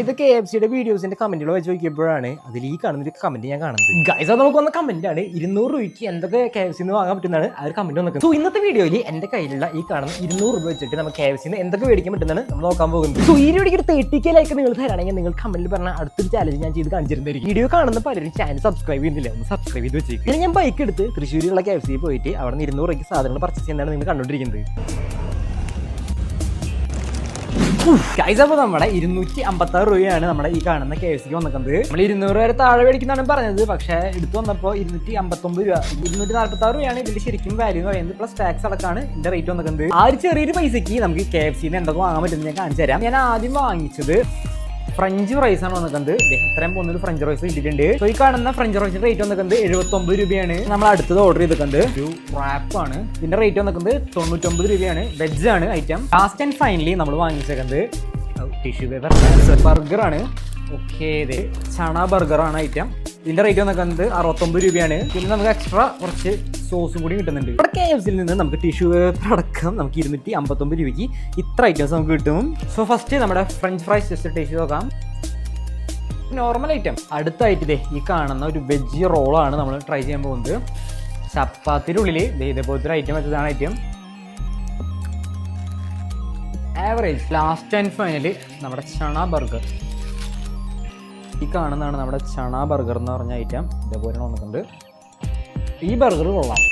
ഇത് K F സിയുടെ വീഡിയോസിന്റെ കമന്റുകൾ വെച്ച് നോക്കിയപ്പോഴാണ് അതിൽ ഈ കാണുന്ന ഒരു കമന്റ് ഞാൻ കാണുന്നത്. ഗൈസ് അത് നമുക്ക് വന്ന കമന്റ് ആണ്. ഇരുന്നൂറ് രൂപയ്ക്ക് എന്തൊക്കെ കെ എഫ് സിന്ന് വാങ്ങാൻ പറ്റുന്നതാണ് ആ ഒരു കമന്റ് വന്നത് സോ ഇന്നത്തെ വീഡിയോയിൽ എന്റെ കയ്യിലുള്ള ഈ കാണുന്ന ഇരുന്നൂറ് രൂപ വെച്ചിട്ട് നമുക്ക് കെ എഫ് സിന്ന് എന്തൊക്കെ മേടിക്കാൻ പറ്റുന്നതാണ് നമ്മൾ നോക്കാൻ പോകുന്നത്. സോ ഈ വീഡിയോക്ക് ഒരു തേർട്ടി കെ ലൈക്ക് നിങ്ങൾ തരാണെങ്കിൽ നിങ്ങൾ കമന്റിൽ പറഞ്ഞ അടുത്തൊരു ചാലഞ്ച് ഞാൻ ചെയ്ത് കാണിച്ചിരുന്നതായിരിക്കും. വീഡിയോ കാണുന്ന പലരും ചാനൽ സബ്സ്ക്രൈബ് ചെയ്യുന്നില്ല. ഒന്ന് സബ്സ്ക്രൈബ് ചെയ്ത് വെച്ചേക്കും. ഞാൻ ബൈക്ക് എടുത്ത് തൃശ്ശൂരിലുള്ള കെ എഫ് സി പോയിട്ട് അവിടെ നിന്ന് ഇരുന്നൂറ് രൂപയ്ക്ക് സാധനങ്ങൾ പർച്ചേസ് ചെയ്യുന്നതാണ് നിങ്ങൾ കണ്ടുകൊണ്ടിരിക്കുന്നത് ഗൈസ് അപ്പോൾ നമ്മുടെ ഇരുന്നൂറ്റി അമ്പത്തി ആറ് രൂപയാണ് നമ്മുടെ ഈ കാണുന്ന കെ എഫ് സിക്ക് വന്നിക്കുന്നത് നമ്മൾ ഇരുന്നൂറ് വരെ താഴെ മേടിക്കുന്നതാണ് പറഞ്ഞത്. പക്ഷേ എടുത്തു വന്നപ്പോൾ ഇരുന്നൂറ്റി അമ്പത്തൊമ്പത് രൂപ ഇരുന്നൂറ്റി നാൽപ്പത്തി ആറ് രൂപയാണ് ഇതിന്റെ ശരിക്കും വാല്യൂ എന്ന് പറയുന്നത്. പ്ലസ് ടാക്സ് അടക്കമാണ് ഇതിന്റെ റേറ്റ് വന്നിക്കുന്നത് ആ ഒരു ചെറിയൊരു പൈസക്ക് നമുക്ക് കെ എഫ് സിന്ന് എന്തൊക്കെ വാങ്ങാൻ പറ്റുമെന്ന് ഞാൻ കാണിച്ചു തരാം ഞാൻ ആദ്യം വാങ്ങിച്ചത് ഫ്രഞ്ച് ഫ്രൈസ് ആണ് വന്നിക്കുന്നത് ദേ ഇത്രയും പോകുന്നൊരു ഫ്രഞ്ച് ഫ്രൈസ് ഇട്ടിട്ടുണ്ട് സോ ഈ കാണുന്ന ഫ്രഞ്ച് ഫ്രൈസിന്റെ റേറ്റ് വന്നിക്കുന്നത് എഴുപത്തൊമ്പത് രൂപയാണ്. നമ്മൾ അടുത്തത് ഓർഡർ ചെയ്തിട്ടുണ്ട് ഒരു റാപ്പ് ആണ്. ഇതിന്റെ റേറ്റ് വന്നിക്കുന്നത് തൊണ്ണൂറ്റൊമ്പത് രൂപയാണ്. വെജ് ആണ് ഐറ്റം ലാസ്റ്റ് ആൻഡ് ഫൈനലി നമ്മൾ വാങ്ങിച്ചേക്കുന്നത് ടിഷ്യൂ പേപ്പർ ബർഗർ ആണ്. ഓക്കെ ഇത് ചണ ബർഗർ ആണ് ഐറ്റം ഇതിന്റെ റേറ്റ് വന്നിക്കുന്നത് അറുപത്തൊമ്പത് രൂപയാണ്. പിന്നെ നമുക്ക് എക്സ്ട്രാ കുറച്ച് സോസും കൂടി കിട്ടുന്നുണ്ട്. ഇവിടെ കെ എഫ് സിയിൽ നിന്ന് നമുക്ക് ടിഷ്യൂ പേപ്പർ അടക്കം നമുക്ക് ഇരുന്നൂറ്റി അമ്പത്തൊമ്പത് രൂപയ്ക്ക് ഇത്ര ഐറ്റംസ് നമുക്ക് കിട്ടും. സോ ഫസ്റ്റ് നമ്മുടെ ഫ്രഞ്ച് ഫ്രൈസ് ജസ്റ്റ് ടേസ്റ്റ് നോക്കാം. നോർമൽ ഐറ്റം അടുത്തായിട്ട് ഇതേ ഈ കാണുന്ന ഒരു വെജ് റോളാണ് നമ്മൾ ട്രൈ ചെയ്യാൻ പോകുന്നത്. ചപ്പാത്തിന്റെ ഉള്ളിൽ ഇതേപോലത്തെ ഒരു ഐറ്റം വെച്ചതാണ് item average last and final നമ്മുടെ ചണ ബർഗർ ഈ കാണുന്നതാണ് നമ്മുടെ ചണ ബർഗർ എന്ന് പറഞ്ഞ ഐറ്റം ഇതേപോലെയാണ് വന്നിട്ടുണ്ട്. ഈ ബർഗർ കൊള്ളാം